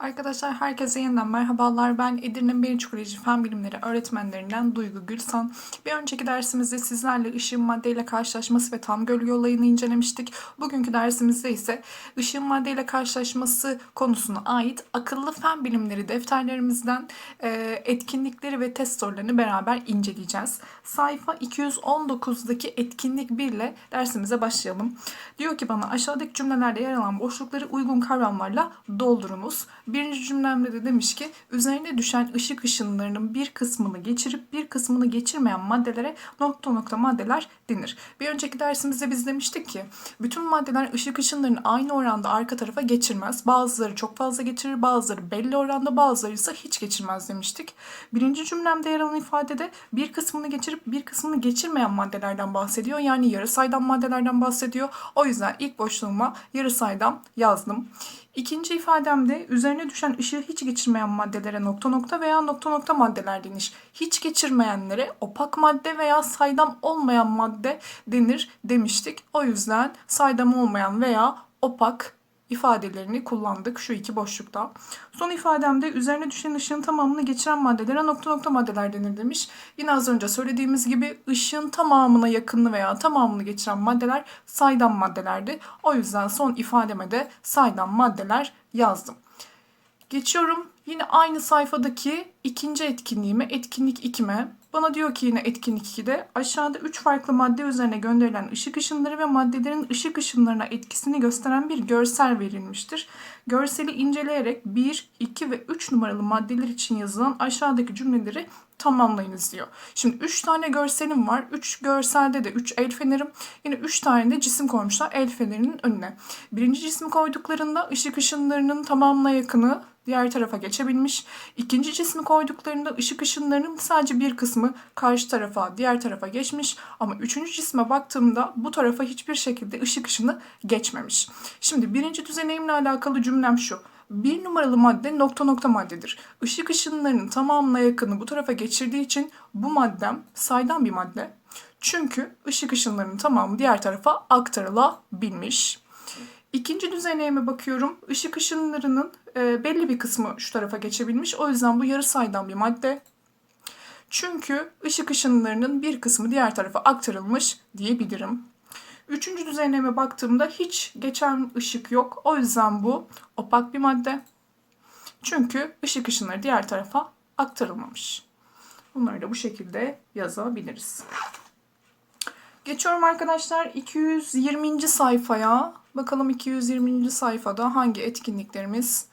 Arkadaşlar herkese yeniden merhabalar. Ben Edirne Biyokoloji Fen Bilimleri öğretmenlerinden Duygu Gülsan. Bir önceki dersimizde sizlerle ışığın maddeyle karşılaşması ve tam gölge olayını incelemiştik. Bugünkü dersimizde ise ışığın maddeyle karşılaşması konusuna ait akıllı fen bilimleri defterlerimizden e, etkinlikleri ve test sorularını beraber inceleyeceğiz. Sayfa 219'daki etkinlik 1 ile dersimize başlayalım. Diyor ki bana aşağıdaki cümlelerde yer alan boşlukları uygun kavramlarla doldurunuz. Birinci cümlemde de demiş ki üzerine düşen ışık ışınlarının bir kısmını geçirip bir kısmını geçirmeyen maddelere nokta nokta maddeler denir. Bir önceki dersimizde biz demiştik ki bütün maddeler ışık ışınlarını aynı oranda arka tarafa geçirmez. Bazıları çok fazla geçirir, bazıları belli oranda, bazıları ise hiç geçirmez demiştik. Birinci cümlemde yer alan ifadede bir kısmını geçirip bir kısmını geçirmeyen maddelerden bahsediyor. Yani yarı saydam maddelerden bahsediyor. O yüzden ilk boşluğuma yarı saydam yazdım. İkinci ifademde üzerine düşen ışığı hiç geçirmeyen maddelere nokta nokta veya nokta nokta maddeler denir. Hiç geçirmeyenlere opak madde veya saydam olmayan madde denir demiştik. O yüzden saydam olmayan veya opak ifadelerini kullandık şu iki boşlukta. Son ifademde üzerine düşen ışığın tamamını geçiren maddelere nokta nokta maddeler denir demiş. Yine az önce söylediğimiz gibi ışığın tamamına yakınını veya tamamını geçiren maddeler saydam maddelerdi. O yüzden son ifademe de saydam maddeler yazdım. Geçiyorum yine aynı sayfadaki ikinci etkinliğime, etkinlik 2'me. Bana diyor ki yine etkinlik 2'de aşağıda 3 farklı madde üzerine gönderilen ışık ışınları ve maddelerin ışık ışınlarına etkisini gösteren bir görsel verilmiştir. Görseli inceleyerek 1, 2 ve 3 numaralı maddeler için yazılan aşağıdaki cümleleri tamamlayınız diyor. Şimdi 3 tane görselim var. 3 görselde de 3 el fenerim. Yine 3 tane de cisim koymuşlar el fenerinin önüne. Birinci cismi koyduklarında ışık ışınlarının tamamına yakını diğer tarafa geçebilmiş. İkinci cismi koyduklarında ışık ışınlarının sadece bir kısmı karşı tarafa, diğer tarafa geçmiş. Ama üçüncü cisme baktığımda bu tarafa hiçbir şekilde ışık ışını geçmemiş. Şimdi birinci düzeneyimle alakalı cümlem şu. Bir numaralı madde nokta nokta maddedir. Işık ışınlarının tamamına yakını bu tarafa geçirdiği için bu maddem saydam bir madde. Çünkü ışık ışınlarının tamamı diğer tarafa aktarılabilmiş. İkinci düzeneyime bakıyorum. Işık ışınlarının e, belli bir kısmı şu tarafa geçebilmiş. O yüzden bu yarı saydam bir madde. Çünkü ışık ışınlarının bir kısmı diğer tarafa aktarılmış diyebilirim. Üçüncü düzenleme baktığımda hiç geçen ışık yok. O yüzden bu opak bir madde. Çünkü ışık ışınları diğer tarafa aktarılmamış. Bunları da bu şekilde yazabiliriz. Geçiyorum arkadaşlar 220. sayfaya. Bakalım 220. sayfada hangi etkinliklerimiz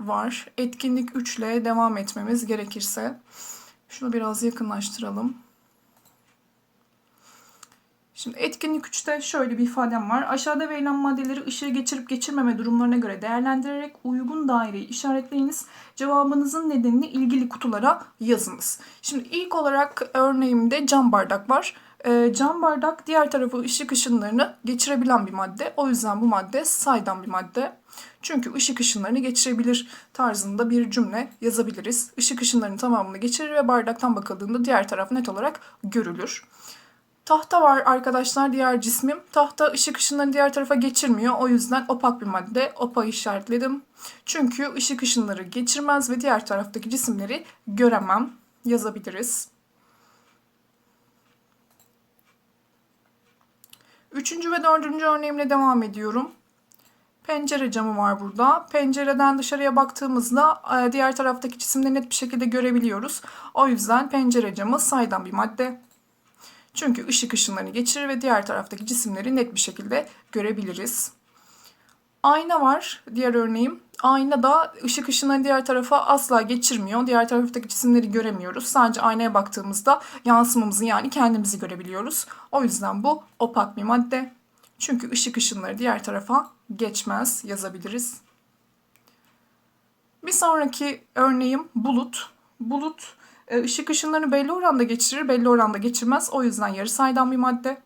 var. Etkinlik 3 ile devam etmemiz gerekirse. Şunu biraz yakınlaştıralım. Şimdi etkinlik 3'te şöyle bir ifadem var. Aşağıda verilen maddeleri ışığı geçirip geçirmeme durumlarına göre değerlendirerek uygun daireyi işaretleyiniz. Cevabınızın nedenini ilgili kutulara yazınız. Şimdi ilk olarak örneğimde cam bardak var. E, cam bardak diğer tarafı ışık ışınlarını geçirebilen bir madde. O yüzden bu madde saydam bir madde. Çünkü ışık ışınlarını geçirebilir tarzında bir cümle yazabiliriz. Işık ışınlarının tamamını geçirir ve bardaktan bakıldığında diğer taraf net olarak görülür. Tahta var arkadaşlar diğer cismim. Tahta ışık ışınlarını diğer tarafa geçirmiyor. O yüzden opak bir madde. Opa işaretledim. Çünkü ışık ışınları geçirmez ve diğer taraftaki cisimleri göremem. Yazabiliriz. Üçüncü ve dördüncü örneğimle devam ediyorum. Pencere camı var burada. Pencereden dışarıya baktığımızda e, diğer taraftaki cisimleri net bir şekilde görebiliyoruz. O yüzden pencere camı saydam bir madde. Çünkü ışık ışınlarını geçirir ve diğer taraftaki cisimleri net bir şekilde görebiliriz. Ayna var diğer örneğim. Ayna da ışık ışınlarını diğer tarafa asla geçirmiyor. Diğer taraftaki cisimleri göremiyoruz. Sadece aynaya baktığımızda yansımamızı yani kendimizi görebiliyoruz. O yüzden bu opak bir madde. Çünkü ışık ışınları diğer tarafa geçmez yazabiliriz. Bir sonraki örneğim bulut. Bulut e, ışık ışınlarını belli oranda geçirir, belli oranda geçirmez. O yüzden yarı saydam bir madde.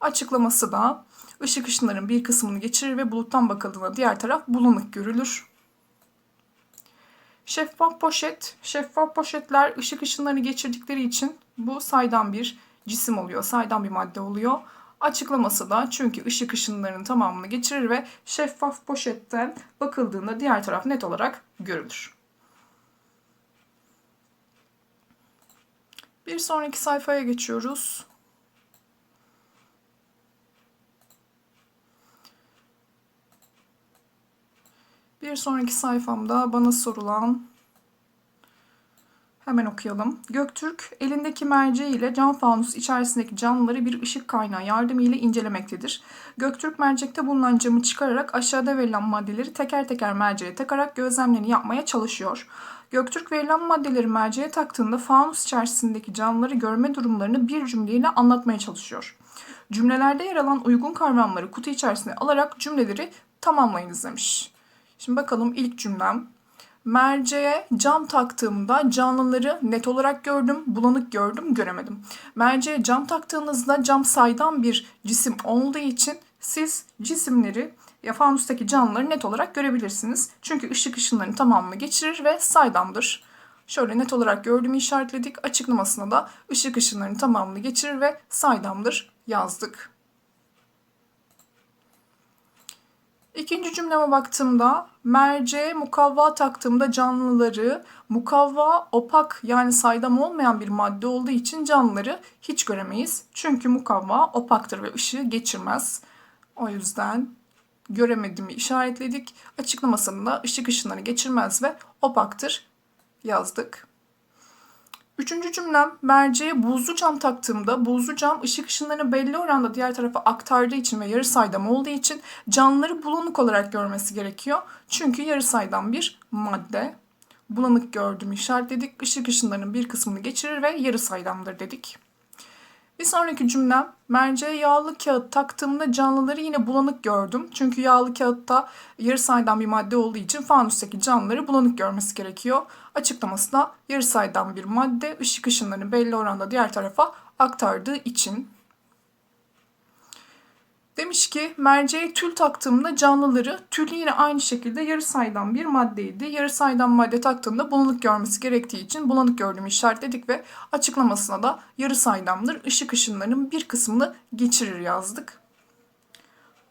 Açıklaması da ışık ışınların bir kısmını geçirir ve buluttan bakıldığında diğer taraf bulanık görülür. Şeffaf poşet. Şeffaf poşetler ışık ışınlarını geçirdikleri için bu saydam bir cisim oluyor, saydam bir madde oluyor. Açıklaması da çünkü ışık ışınlarının tamamını geçirir ve şeffaf poşetten bakıldığında diğer taraf net olarak görülür. Bir sonraki sayfaya geçiyoruz. Bir sonraki sayfamda bana sorulan Hemen okuyalım. Göktürk elindeki merceği ile cam fanus içerisindeki camları bir ışık kaynağı yardımıyla incelemektedir. Göktürk mercekte bulunan camı çıkararak aşağıda verilen maddeleri teker teker merceğe takarak gözlemlerini yapmaya çalışıyor. Göktürk verilen maddeleri merceğe taktığında fanus içerisindeki camları görme durumlarını bir cümleyle anlatmaya çalışıyor. Cümlelerde yer alan uygun kavramları kutu içerisine alarak cümleleri tamamlayınız demiş. Şimdi bakalım ilk cümlem. Merceğe cam taktığımda canlıları net olarak gördüm, bulanık gördüm, göremedim. Merceğe cam taktığınızda cam saydam bir cisim olduğu için siz cisimleri ya fanustaki canlıları net olarak görebilirsiniz. Çünkü ışık ışınlarının tamamını geçirir ve saydamdır. Şöyle net olarak gördüğümü işaretledik. Açıklamasına da ışık ışınlarının tamamını geçirir ve saydamdır yazdık. İkinci cümleme baktığımda merceğe mukavva taktığımda canlıları mukavva opak yani saydam olmayan bir madde olduğu için canlıları hiç göremeyiz. Çünkü mukavva opaktır ve ışığı geçirmez. O yüzden göremediğimi işaretledik. Açıklamasında ışık ışınları geçirmez ve opaktır yazdık. Üçüncü cümlem merceğe buzlu cam taktığımda buzlu cam ışık ışınlarını belli oranda diğer tarafa aktardığı için ve yarı saydam olduğu için canlıları bulanık olarak görmesi gerekiyor. Çünkü yarı saydam bir madde. Bulanık gördüğümü işaretledik. Işık ışınlarının bir kısmını geçirir ve yarı saydamdır dedik. Bir sonraki cümlem merceğe yağlı kağıt taktığımda canlıları yine bulanık gördüm. Çünkü yağlı kağıtta yarı saydam bir madde olduğu için fanustaki canlıları bulanık görmesi gerekiyor. Açıklaması da yarı saydam bir madde ışık ışınlarını belli oranda diğer tarafa aktardığı için. Demiş ki merceğe tül taktığımda canlıları tül yine aynı şekilde yarı saydam bir maddeydi. Yarı saydam madde taktığımda bulanık görmesi gerektiği için bulanık gördüğümü işaretledik ve açıklamasına da yarı saydamdır. Işık ışınlarının bir kısmını geçirir yazdık.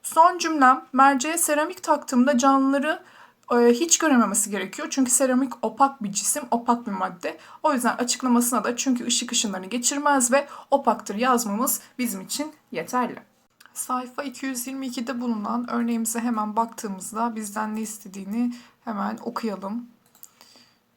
Son cümlem merceğe seramik taktığımda canlıları e, hiç görememesi gerekiyor. Çünkü seramik opak bir cisim, opak bir madde. O yüzden açıklamasına da çünkü ışık ışınlarını geçirmez ve opaktır yazmamız bizim için yeterli. Sayfa 222'de bulunan örneğimize hemen baktığımızda bizden ne istediğini hemen okuyalım.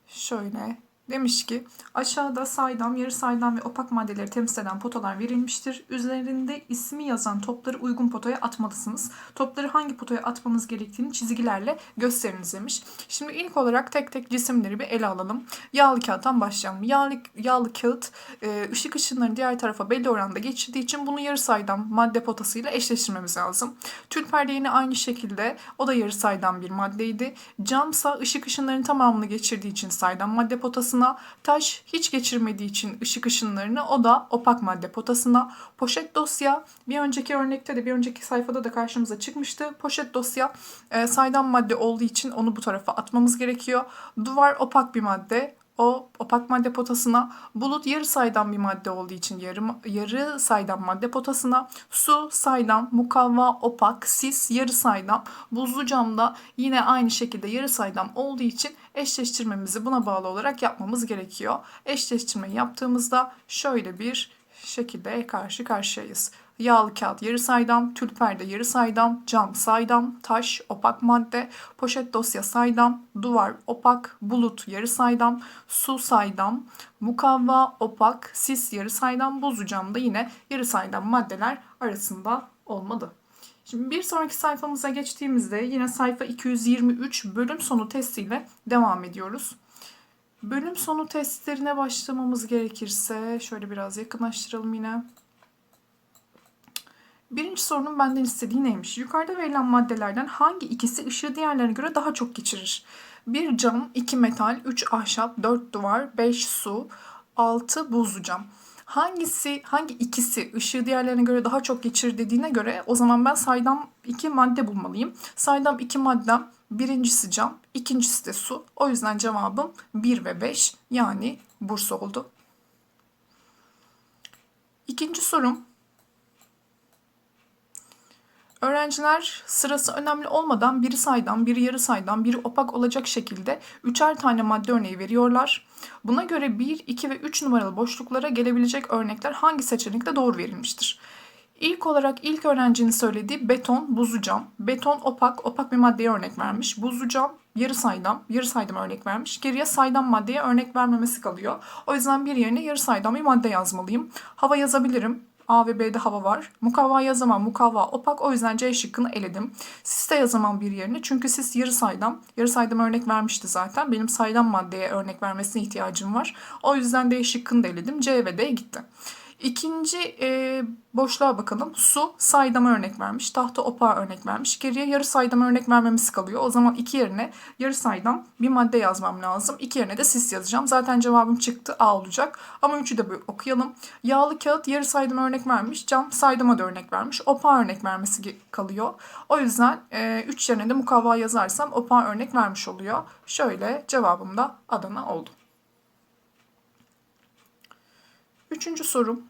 Şöyle Demiş ki aşağıda saydam, yarı saydam ve opak maddeleri temsil eden potalar verilmiştir. Üzerinde ismi yazan topları uygun potaya atmalısınız. Topları hangi potaya atmamız gerektiğini çizgilerle gösteriniz demiş. Şimdi ilk olarak tek tek cisimleri bir ele alalım. Yağlı kağıttan başlayalım. Yağlı, yağlı kağıt e, ışık ışınlarını diğer tarafa belli oranda geçirdiği için bunu yarı saydam madde potasıyla eşleştirmemiz lazım. Tül perde yine aynı şekilde o da yarı saydam bir maddeydi. Camsa ışık ışınlarının tamamını geçirdiği için saydam madde potası potasına, taş hiç geçirmediği için ışık ışınlarını o da opak madde potasına, poşet dosya bir önceki örnekte de bir önceki sayfada da karşımıza çıkmıştı. Poşet dosya e, saydam madde olduğu için onu bu tarafa atmamız gerekiyor. Duvar opak bir madde, o opak madde potasına, bulut yarı saydam bir madde olduğu için yarı, yarı saydam madde potasına, su saydam, mukavva, opak, sis yarı saydam, buzlu camda yine aynı şekilde yarı saydam olduğu için eşleştirmemizi buna bağlı olarak yapmamız gerekiyor. Eşleştirmeyi yaptığımızda şöyle bir şekilde karşı karşıyayız. Yağlı kağıt yarı saydam, tül perde yarı saydam, cam saydam, taş opak madde, poşet dosya saydam, duvar opak, bulut yarı saydam, su saydam, mukavva opak, sis yarı saydam, buzlu cam da yine yarı saydam maddeler arasında olmalı. Şimdi bir sonraki sayfamıza geçtiğimizde yine sayfa 223 bölüm sonu testiyle devam ediyoruz. Bölüm sonu testlerine başlamamız gerekirse şöyle biraz yakınlaştıralım yine. Birinci sorunun benden istediği neymiş? Yukarıda verilen maddelerden hangi ikisi ışığı diğerlerine göre daha çok geçirir? Bir cam, iki metal, üç ahşap, dört duvar, beş su, altı buzlu cam. Hangisi, hangi ikisi ışığı diğerlerine göre daha çok geçirir dediğine göre o zaman ben saydam iki madde bulmalıyım. Saydam iki maddem birincisi cam, ikincisi de su. O yüzden cevabım 1 ve 5 yani Bursa oldu. İkinci sorum Öğrenciler sırası önemli olmadan biri saydam, biri yarı saydam, biri opak olacak şekilde üçer tane madde örneği veriyorlar. Buna göre 1, 2 ve 3 numaralı boşluklara gelebilecek örnekler hangi seçenekte doğru verilmiştir? İlk olarak ilk öğrencinin söylediği beton, buzlu cam. Beton opak, opak bir maddeye örnek vermiş. Buzlu cam yarı saydam, yarı saydam örnek vermiş. Geriye saydam maddeye örnek vermemesi kalıyor. O yüzden bir yerine yarı saydam bir madde yazmalıyım. Hava yazabilirim. A ve B'de hava var. Mukavva yazamam. Mukavva opak. O yüzden C şıkkını eledim. Sis de yazamam bir yerine. Çünkü sis yarı saydam. Yarı saydam örnek vermişti zaten. Benim saydam maddeye örnek vermesine ihtiyacım var. O yüzden D şıkkını da eledim. C ve D gitti. İkinci e, boşluğa bakalım. Su saydama örnek vermiş. Tahta opa örnek vermiş. Geriye yarı saydama örnek vermemiz kalıyor. O zaman iki yerine yarı saydam bir madde yazmam lazım. İki yerine de sis yazacağım. Zaten cevabım çıktı A olacak. Ama üçü de bir okuyalım. Yağlı kağıt yarı saydama örnek vermiş. Cam saydama da örnek vermiş. Opa örnek vermesi kalıyor. O yüzden e, üç yerine de mukavva yazarsam opa örnek vermiş oluyor. Şöyle cevabım da Adana oldu. Üçüncü sorum.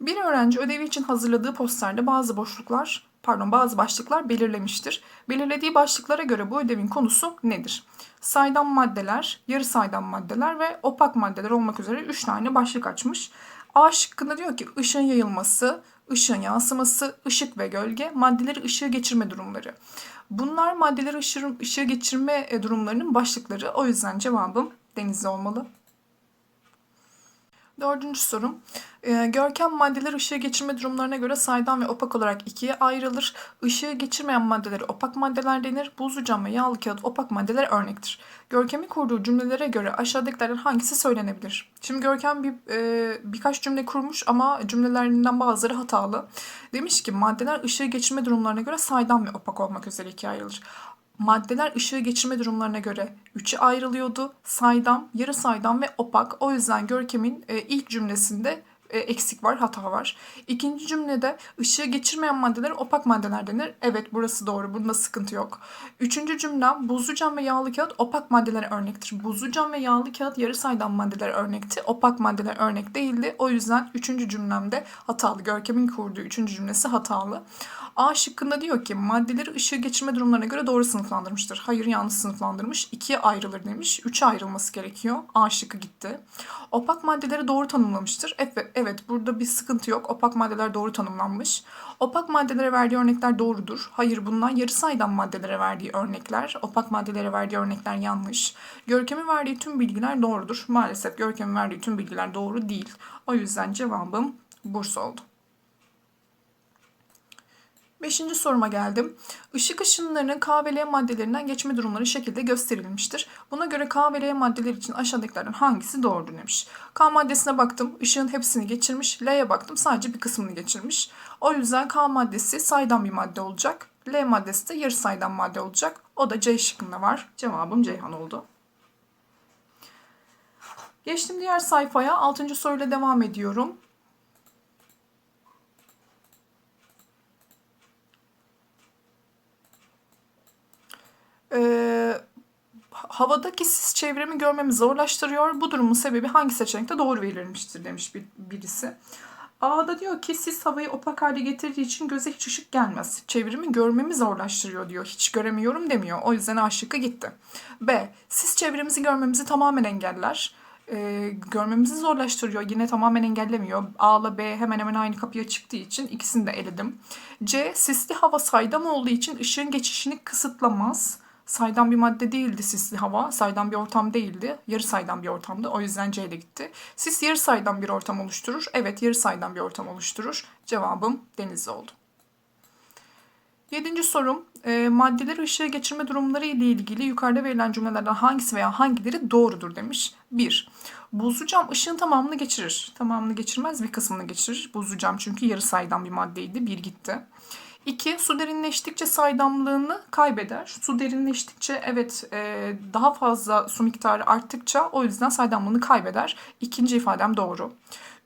Bir öğrenci ödevi için hazırladığı posterde bazı boşluklar, pardon bazı başlıklar belirlemiştir. Belirlediği başlıklara göre bu ödevin konusu nedir? Saydam maddeler, yarı saydam maddeler ve opak maddeler olmak üzere 3 tane başlık açmış. A şıkkında diyor ki ışın yayılması, ışın yansıması, ışık ve gölge, maddeleri ışığı geçirme durumları. Bunlar maddeleri ışığı, ışığı geçirme e, durumlarının başlıkları. O yüzden cevabım denizli olmalı. Dördüncü sorum. Ee, görkem maddeler ışığı geçirme durumlarına göre saydam ve opak olarak ikiye ayrılır. Işığı geçirmeyen maddeleri opak maddeler denir. Buzlu cam ve yağlı kağıt opak maddeler örnektir. Görkem'i kurduğu cümlelere göre aşağıdakilerden hangisi söylenebilir? Şimdi Görkem bir e, birkaç cümle kurmuş ama cümlelerinden bazıları hatalı. Demiş ki maddeler ışığı geçirme durumlarına göre saydam ve opak olmak üzere ikiye ayrılır maddeler ışığı geçirme durumlarına göre üçe ayrılıyordu. Saydam, yarı saydam ve opak. O yüzden Görkem'in e, ilk cümlesinde e, eksik var, hata var. İkinci cümlede ışığı geçirmeyen maddeler opak maddeler denir. Evet burası doğru, bunda sıkıntı yok. Üçüncü cümlem buzlu cam ve yağlı kağıt opak maddelere örnektir. Buzlu cam ve yağlı kağıt yarı saydam maddeler örnekti. Opak maddeler örnek değildi. O yüzden üçüncü cümlemde hatalı. Görkem'in kurduğu üçüncü cümlesi hatalı. A şıkkında diyor ki maddeleri ışığı geçirme durumlarına göre doğru sınıflandırmıştır. Hayır yanlış sınıflandırmış. İkiye ayrılır demiş. Üçe ayrılması gerekiyor. A şıkkı gitti. Opak maddeleri doğru tanımlamıştır. Evet, evet burada bir sıkıntı yok. Opak maddeler doğru tanımlanmış. Opak maddelere verdiği örnekler doğrudur. Hayır bunlar yarı saydam maddelere verdiği örnekler. Opak maddelere verdiği örnekler yanlış. Görkem'in verdiği tüm bilgiler doğrudur. Maalesef Görkem'in verdiği tüm bilgiler doğru değil. O yüzden cevabım Bursa oldu. Beşinci soruma geldim. Işık ışınlarının K ve L maddelerinden geçme durumları şekilde gösterilmiştir. Buna göre K ve L maddeleri için aşağıdakilerden hangisi doğrudur demiş. K maddesine baktım, ışığın hepsini geçirmiş. L'ye baktım, sadece bir kısmını geçirmiş. O yüzden K maddesi saydam bir madde olacak. L maddesi de yarı saydam madde olacak. O da C şıkkında var. Cevabım Ceyhan oldu. Geçtim diğer sayfaya. Altıncı soruyla devam ediyorum. Havadaki sis çevremi görmemi zorlaştırıyor. Bu durumun sebebi hangi seçenekte doğru verilmiştir demiş bir, birisi. A'da diyor ki sis havayı opak hale getirdiği için göze hiç ışık gelmez. Çevrimi görmemi zorlaştırıyor diyor. Hiç göremiyorum demiyor. O yüzden A şıkkı gitti. B. Sis çevremizi görmemizi tamamen engeller. Ee, görmemizi zorlaştırıyor. Yine tamamen engellemiyor. A ile B hemen hemen aynı kapıya çıktığı için ikisini de eledim. C. Sisli hava saydam olduğu için ışığın geçişini kısıtlamaz saydam bir madde değildi sisli hava. Saydam bir ortam değildi. Yarı saydam bir ortamdı. O yüzden C ile gitti. Sis yarı saydam bir ortam oluşturur. Evet yarı saydam bir ortam oluşturur. Cevabım denizli oldu. Yedinci sorum. E, maddeleri ışığı geçirme durumları ile ilgili yukarıda verilen cümlelerden hangisi veya hangileri doğrudur demiş. 1. Buzlu cam ışığın tamamını geçirir. Tamamını geçirmez bir kısmını geçirir. Buzlu cam çünkü yarı saydam bir maddeydi. Bir gitti. İki, su derinleştikçe saydamlığını kaybeder. Su derinleştikçe evet e, daha fazla su miktarı arttıkça o yüzden saydamlığını kaybeder. İkinci ifadem doğru.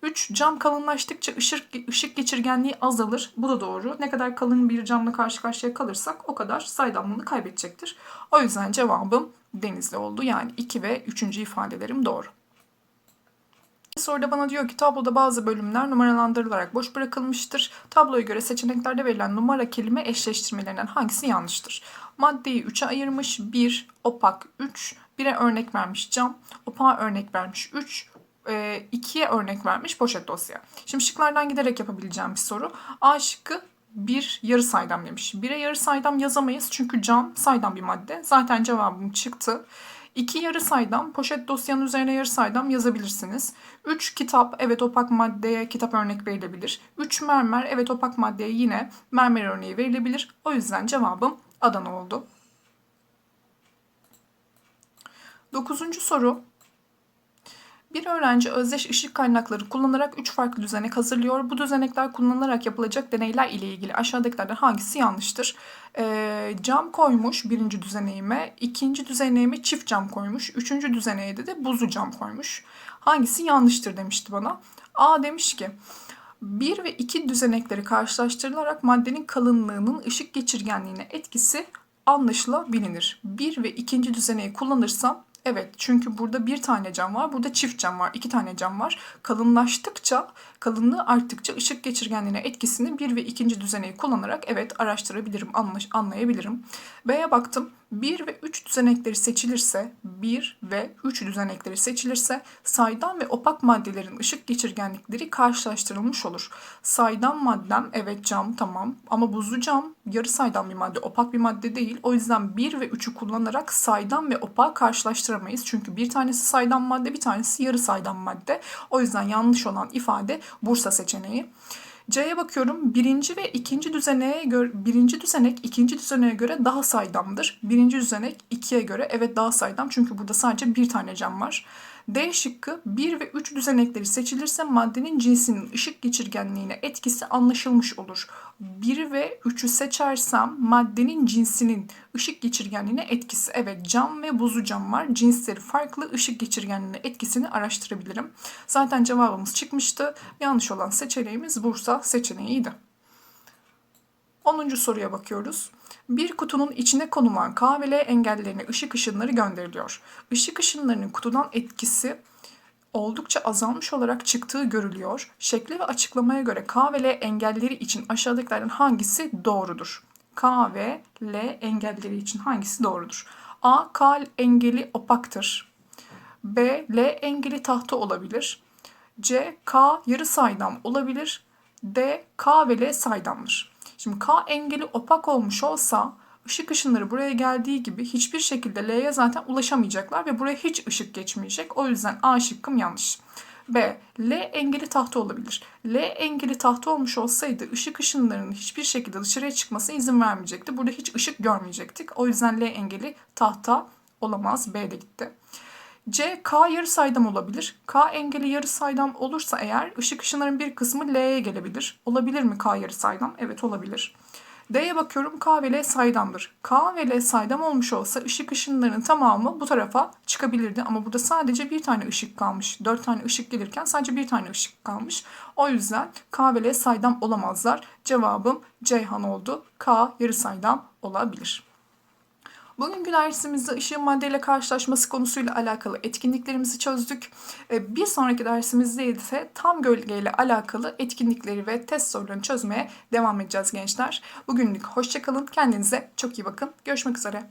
3. Cam kalınlaştıkça ışık, ışık geçirgenliği azalır. Bu da doğru. Ne kadar kalın bir camla karşı karşıya kalırsak o kadar saydamlığını kaybedecektir. O yüzden cevabım denizli oldu. Yani 2 ve 3. ifadelerim doğru. Soruda bana diyor ki tabloda bazı bölümler numaralandırılarak boş bırakılmıştır. Tabloya göre seçeneklerde verilen numara kelime eşleştirmelerinden hangisi yanlıştır? Maddeyi 3'e ayırmış. 1, opak 3. 1'e örnek vermiş cam. Opağa örnek vermiş 3. 2'ye örnek vermiş poşet dosya. Şimdi şıklardan giderek yapabileceğim bir soru. A şıkkı bir yarı saydam demiş. Bire yarı saydam yazamayız çünkü cam saydam bir madde. Zaten cevabım çıktı. İki yarı saydam, poşet dosyanın üzerine yarı saydam yazabilirsiniz. Üç kitap, evet opak maddeye kitap örnek verilebilir. Üç mermer, evet opak maddeye yine mermer örneği verilebilir. O yüzden cevabım Adana oldu. Dokuzuncu soru. Bir öğrenci özdeş ışık kaynakları kullanarak 3 farklı düzenek hazırlıyor. Bu düzenekler kullanılarak yapılacak deneyler ile ilgili aşağıdakilerden hangisi yanlıştır? Ee, cam koymuş birinci düzeneğime, ikinci düzeneğime çift cam koymuş, üçüncü düzeneğe de buzlu cam koymuş. Hangisi yanlıştır demişti bana. A demiş ki 1 ve 2 düzenekleri karşılaştırılarak maddenin kalınlığının ışık geçirgenliğine etkisi anlaşılabilir. 1 ve 2. düzeneği kullanırsam Evet çünkü burada bir tane cam var. Burada çift cam var. iki tane cam var. Kalınlaştıkça, kalınlığı arttıkça ışık geçirgenliğine etkisini bir ve ikinci düzeneyi kullanarak evet araştırabilirim, anlaş, anlayabilirim. B'ye baktım. 1 ve 3 düzenekleri seçilirse, 1 ve 3 düzenekleri seçilirse saydam ve opak maddelerin ışık geçirgenlikleri karşılaştırılmış olur. Saydam maddem evet cam tamam ama buzlu cam yarı saydam bir madde, opak bir madde değil. O yüzden 1 ve 3'ü kullanarak saydam ve opağı karşılaştıramayız. Çünkü bir tanesi saydam madde, bir tanesi yarı saydam madde. O yüzden yanlış olan ifade Bursa seçeneği. C'ye bakıyorum. Birinci ve ikinci düzeneye göre birinci düzenek ikinci düzeneye göre daha saydamdır. Birinci düzenek ikiye göre evet daha saydam çünkü burada sadece bir tane cam var. D şıkkı 1 ve 3 düzenekleri seçilirse maddenin cinsinin ışık geçirgenliğine etkisi anlaşılmış olur. 1 ve 3'ü seçersem maddenin cinsinin ışık geçirgenliğine etkisi. Evet cam ve buzlu cam var. Cinsleri farklı ışık geçirgenliğine etkisini araştırabilirim. Zaten cevabımız çıkmıştı. Yanlış olan seçeneğimiz Bursa seçeneğiydi. 10. soruya bakıyoruz. Bir kutunun içine konulan K ve L engellerine ışık ışınları gönderiliyor. Işık ışınlarının kutudan etkisi oldukça azalmış olarak çıktığı görülüyor. Şekli ve açıklamaya göre K engelleri için aşağıdakilerden hangisi doğrudur? K engelleri için hangisi doğrudur? A. K engeli opaktır. B. L engeli tahta olabilir. C. K yarı saydam olabilir. D. K ve L saydamdır. Şimdi K engeli opak olmuş olsa ışık ışınları buraya geldiği gibi hiçbir şekilde L'ye zaten ulaşamayacaklar ve buraya hiç ışık geçmeyecek. O yüzden A şıkkım yanlış. B. L engeli tahta olabilir. L engeli tahta olmuş olsaydı ışık ışınlarının hiçbir şekilde dışarıya çıkmasına izin vermeyecekti. Burada hiç ışık görmeyecektik. O yüzden L engeli tahta olamaz. B de gitti. C. K yarı saydam olabilir. K engeli yarı saydam olursa eğer ışık ışınların bir kısmı L'ye gelebilir. Olabilir mi K yarı saydam? Evet olabilir. D'ye bakıyorum K ve L saydamdır. K ve L saydam olmuş olsa ışık ışınlarının tamamı bu tarafa çıkabilirdi. Ama burada sadece bir tane ışık kalmış. Dört tane ışık gelirken sadece bir tane ışık kalmış. O yüzden K ve L saydam olamazlar. Cevabım Ceyhan oldu. K yarı saydam olabilir. Bugünkü dersimizde ışığın maddeyle karşılaşması konusuyla alakalı etkinliklerimizi çözdük. Ee, bir sonraki dersimizde ise tam gölgeyle alakalı etkinlikleri ve test sorularını çözmeye devam edeceğiz gençler. Bugünlük hoşçakalın. Kendinize çok iyi bakın. Görüşmek üzere.